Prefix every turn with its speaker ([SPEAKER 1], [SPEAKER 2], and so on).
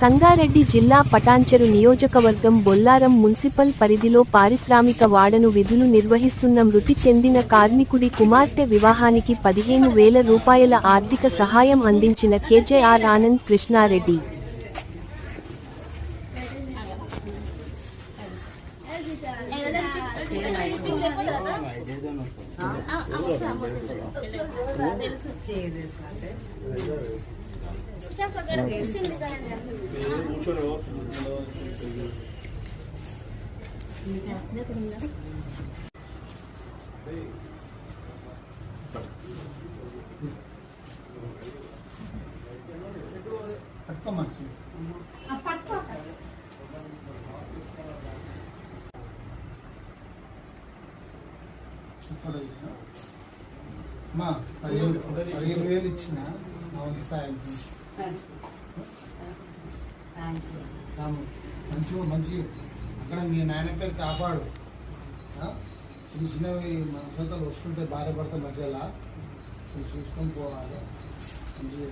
[SPEAKER 1] సంగారెడ్డి జిల్లా పటాంచెరు నియోజకవర్గం బొల్లారం మున్సిపల్ పరిధిలో పారిశ్రామిక వాడను విధులు నిర్వహిస్తున్న మృతి చెందిన కార్మికుడి కుమార్తె వివాహానికి పదిహేను వేల రూపాయల ఆర్థిక సహాయం అందించిన కేజేఆర్ ఆనంద్ కృష్ణారెడ్డి.
[SPEAKER 2] పదిహేను పదిహేను వేలు ఇచ్చిన మంచి మంచిగా మంచి అక్కడ మీ నాయన పేరు కాపాడు చిన్న చిన్నవి మన సొంతలు వస్తుంటే భార్య భర్త మధ్యలో. చూసుకొని పోవాలి. మంచిగా